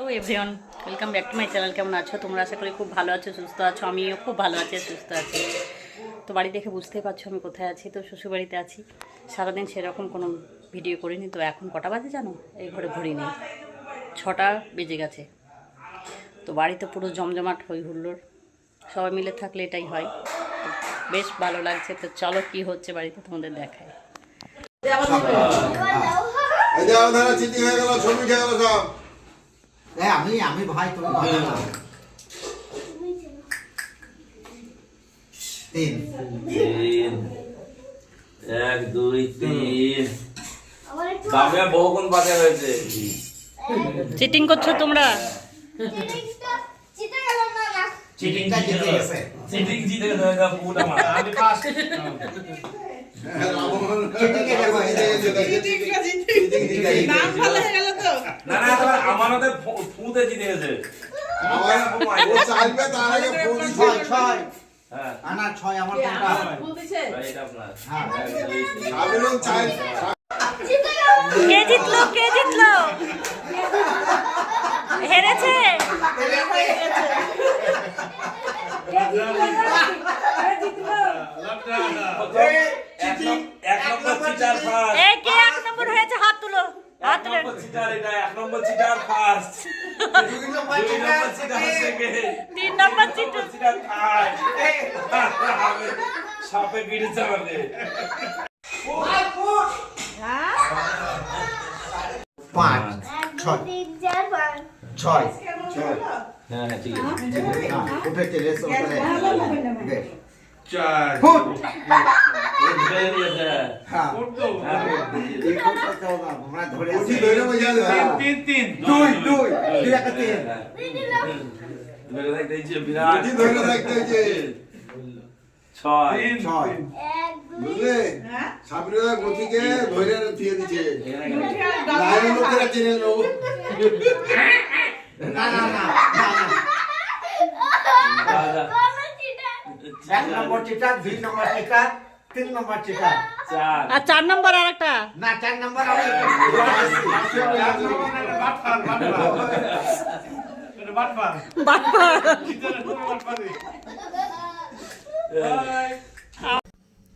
Hello everyone welcome back to my channel কেমন আছো? তোমরা আশা করি খুব ভালো আছো, সুস্থ আছো। আমিও খুব ভালো আছি সুস্থ আছি। তো বাড়ি দেখে বুঝতেই পারছ আমি কোথায় আছি। তো শ্বশুরবাড়িতে আছি। সারাদিন সেরকম কোনো ভিডিও করিনি। তো এখন কটা বাজে জানো? এই ঘরে ঘুরি নেই। ছটা বেজে গেছে। তো বাড়িতে পুরো জমজমাট হই হুল্লোড়। সবাই মিলে থাকলে এটাই হয়। বেশ ভালো লাগছে। তো চলো কি হচ্ছে বাড়িতে তোমাদের দেখায় আমি আমি ভাই তুমি তিন তিন এক দুই তিন হয়েছে চিটিং করছ তোমরা? চিটিং জিতে গেছে চিটিং জিতে গেছে পুরোটা মার আমি ফার্স্ট চিঠিকে দেখো, এই দেখো, চিঠি। নাম ভালো হয়ে গেল তো না না তোমার আমানতের ফুতে জিতে গেছে। আমার ও চাইবে তার আগে ফোন ছয় ছয়। হ্যাঁ। আনা ছয় আমার কোনটা ভুল দিছে? এটা আপনার। হ্যাঁ। এক, দুই, চাই। কে জিতলো কে জিতলো? হেরেছে? এক নম্বর চিটার ফার্স্ট এ কে এক নম্বর হয়েছে? হাত তুলো। এক নম্বর চিটার এটা এক নম্বর চিটার ফার্স্ট দুই নম্বর দুই চিঠি নম্বর চিটার। সেকেন্ড তিন নম্বর চিটার থার্ড সাপে বিড়েছে আমাকে। পাঁচ ছয়। ছয়। হ্যাঁ হ্যাঁ ঠিক আছে। হ্যাঁ, চলে এসো ওখানে। বেশ। চার ফুট। হ্যাঁ। হ্যাঁ, এই ফুটটা তো না, আমরা ধরে আছি। উঠি ধরে বোঝা যায় হ্যাঁ। দুই দুই দুই একটা তিন ধরে দেখতে ইচ্ছে বিরাট ধরে রাখতে হয়েছে ছয় ছয় বুঝলে সাবিরুল গতিকে ধরে দিয়ে দিচ্ছে। লাইনের লোকেরা চিনে নেব না না না না, না। এক নম্বর চিঠা দুই নম্বর চিঠা তিন নম্বর চিঠা আর চার নম্বর আর একটা? না চার নম্বর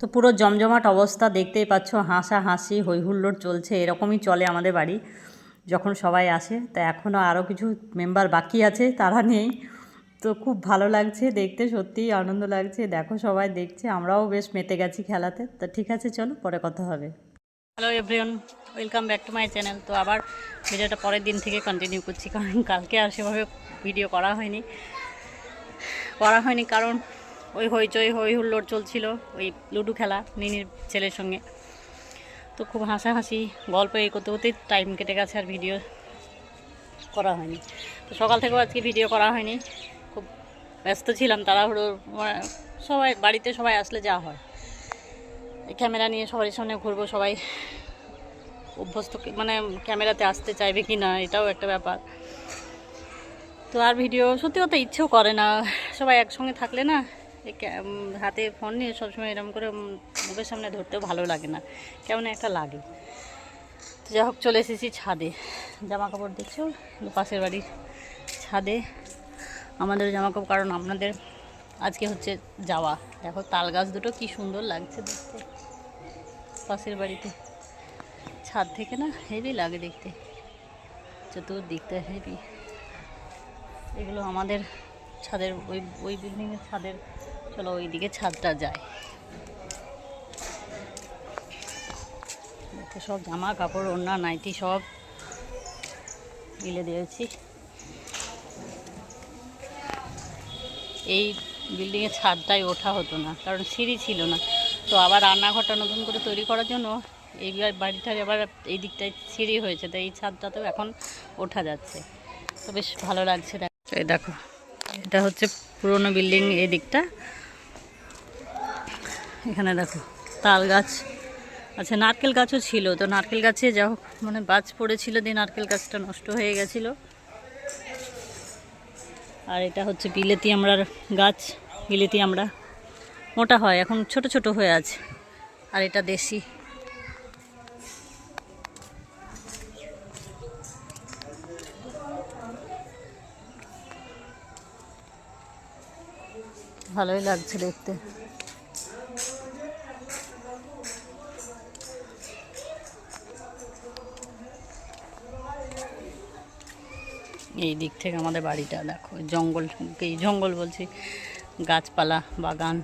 তো পুরো জমজমাট অবস্থা দেখতেই পাচ্ছ হাসা হাসি হই হুল্লোড় চলছে এরকমই চলে আমাদের বাড়ি যখন সবাই আসে। তা এখনও আরও কিছু মেম্বার বাকি আছে তারা নেই। তো খুব ভালো লাগছে দেখতে, সত্যিই আনন্দ লাগছে। দেখো সবাই দেখছে, আমরাও বেশ মেতে গেছি খেলাতে। তো ঠিক আছে, চলো পরে কথা হবে। Hello everyone welcome back to my channel তো আবার ভিডিওটা পরের দিন থেকে কন্টিনিউ করছি, কারণ কালকে আর সেভাবে ভিডিও করা হয়নি। করা হয়নি কারণ ওই হইচই, হই হুল্লোড় চলছিল ওই লুডো খেলা নিনির ছেলের সঙ্গে। তো খুব হাসাহাসি, গল্প এই করতে করতেই টাইম কেটে গেছে আর ভিডিও করা হয়নি। তো সকাল থেকেও আজকে ভিডিও করা হয়নি। ব্যস্ত ছিলাম তাড়াহুড়ো মানে সবাই, বাড়িতে সবাই আসলে যা হয়। এই ক্যামেরা নিয়ে সবার সামনে ঘুরবো, সবাই অভ্যস্ত মানে ক্যামেরাতে আসতে চাইবে কি না, এটাও একটা ব্যাপার। তো আর ভিডিও সত্যি কথা ইচ্ছেও করে না, সবাই একসঙ্গে থাকলে না হাতে ফোন নিয়ে সবসময় এরকম করে মুখের সামনে ধরতেও ভালো লাগে না, কেমন একটা লাগে। যাই হোক, চলে এসেছি ছাদে জামা কাপড় দেখছ? পাশের বাড়ির ছাদে। আমাদের জামা কাপড় কারণ আপনাদের আজকে হচ্ছে যাওয়া। দেখো তাল গাছ দুটো কি সুন্দর লাগছে দেখতে। পাশের বাড়িতে। ছাদ থেকে না হেভি লাগে দেখতে। চতুর্দিকটা হেভি এগুলো আমাদের ছাদের, ওই ওই বিল্ডিংয়ের ছাদের। চলো ওই দিকে ছাদটা যায় সব জামা কাপড় ওড়না, নাইটি সব মিলে দিয়েছি। এই বিল্ডিংয়ের ছাদটাই ওঠা হতো না, কারণ সিঁড়ি ছিল না। তো আবার রান্নাঘরটা নতুন করে তৈরি করার জন্য এই বা- বাড়িটার আবার এই দিকটায় সিঁড়ি হয়েছে, তো এই ছাদটাতেও এখন ওঠা যাচ্ছে। তো বেশ ভালো লাগছে এই দেখো, এটা হচ্ছে পুরনো বিল্ডিং এই দিকটা। এখানে দেখো, তাল গাছ। আচ্ছা নারকেল গাছও ছিল, তো নারকেল গাছে যা মানে বাজ পড়েছিল দিয়ে নারকেল গাছটা নষ্ট হয়ে গেছিল। আর এটা হচ্ছে বিলেতি আমড়ার গাছ, বিলেতি আমড়া। মোটা হয়, এখন ছোট ছোট হয়ে আছে। আর এটা দেশি। ভালোই লাগছে দেখতে। এই দিক থেকে আমাদের বাড়িটা, দেখো জঙ্গল, এই জঙ্গল বলছি, গাছপালা, বাগান,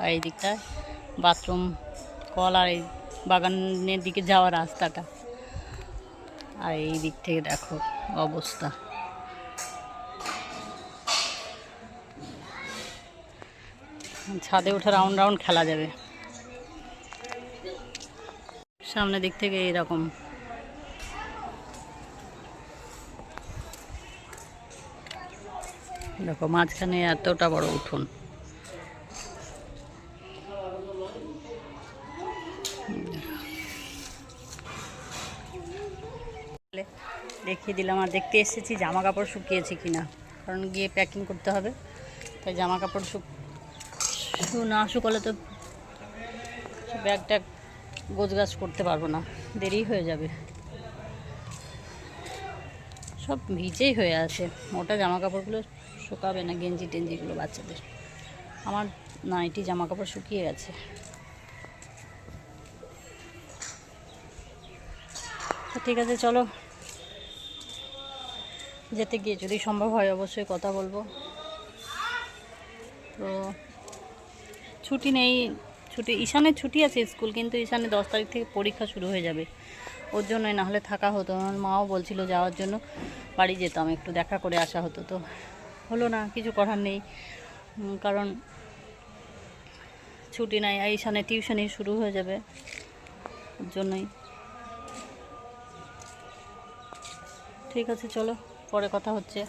আর এই দিকটায় বাথরুম, কল আর এই বাগানের দিকে যাওয়ার রাস্তাটা। আর এই দিক থেকে দেখো অবস্থা। ছাদে উঠে রাউন্ড রাউন্ড খেলা যাবে। সামনে দিক থেকে এইরকম। দেখো, মাঝখানে এতটা বড় উঠোন। দেখিয়ে দিলাম, আর দেখতে এসেছি জামা কাপড় শুকিয়েছে কিনা। কারণ গিয়ে প্যাকিং করতে হবে, তাই জামা কাপড় শুক না শুকালে তো ব্যাগ ট্যাগ গোছগাছ করতে পারব না, দেরি হয়ে যাবে। সব ভিজেই হয়ে আছে, মোটা জামা কাপড়গুলো শুকাবে না গেঞ্জি টেঞ্জিগুলো বাচ্চাদের। আমার নাইটি জামা কাপড় শুকিয়ে গেছে। ঠিক আছে, চলো। যেতে গিয়ে যদি সম্ভব হয় অবশ্যই কথা বলব। তো ছুটি নেই, ছুটি, ঈশানের ছুটি আছে স্কুল, কিন্তু ঈশানে দশ তারিখ থেকে পরীক্ষা শুরু হয়ে যাবে। ওর জন্যই নাহলে থাকা হতো। আমার মাও বলছিল যাওয়ার জন্য বাড়ি যেতাম, একটু দেখা করে আসা হতো তো। হলো না, কিছু করার নেই। কারণ ছুটি নাই, আর ঈশানের টিউশনই শুরু হয়ে যাবে ওর জন্যই। ঠিক আছে, চলো, পরে কথা হচ্ছে।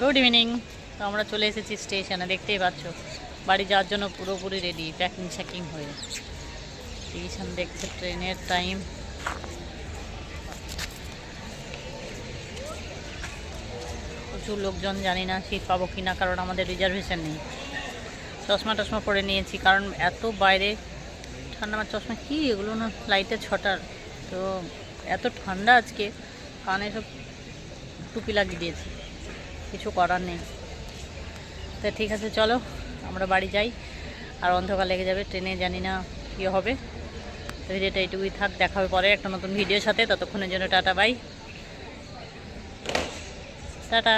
গুড ইভিনিং তো আমরা চলে এসেছি স্টেশনে, দেখতেই পাচ্ছ। বাড়ি যাওয়ার জন্য পুরোপুরি রেডি প্যাকিং শ্যাকিং হয়ে। স্টেশন দেখছে ট্রেনের টাইম প্রচুর লোকজন জানি না সিট পাবো কি না কারণ আমাদের রিজার্ভেশন নেই। চশমা টশমা পরে নিয়েছি, কারণ এত বাইরে ঠান্ডা আমার চশমা, কি এগুলো না লাইটে ছটার। তো এত ঠান্ডা আজকে, কানে সব টুপি লাগিয়ে দিয়েছি। কিছু করার নেই। তা ঠিক আছে, চলো, আমরা বাড়ি যাই। আর অন্ধকার লেগে যাবে, ট্রেনে জানি না কী হবে। ভিডিওটা এইটুকুই থাক দেখা হবে পরে একটা নতুন ভিডিওর সাথে, ততক্ষণের জন্য টাটা, বাই। টাটা।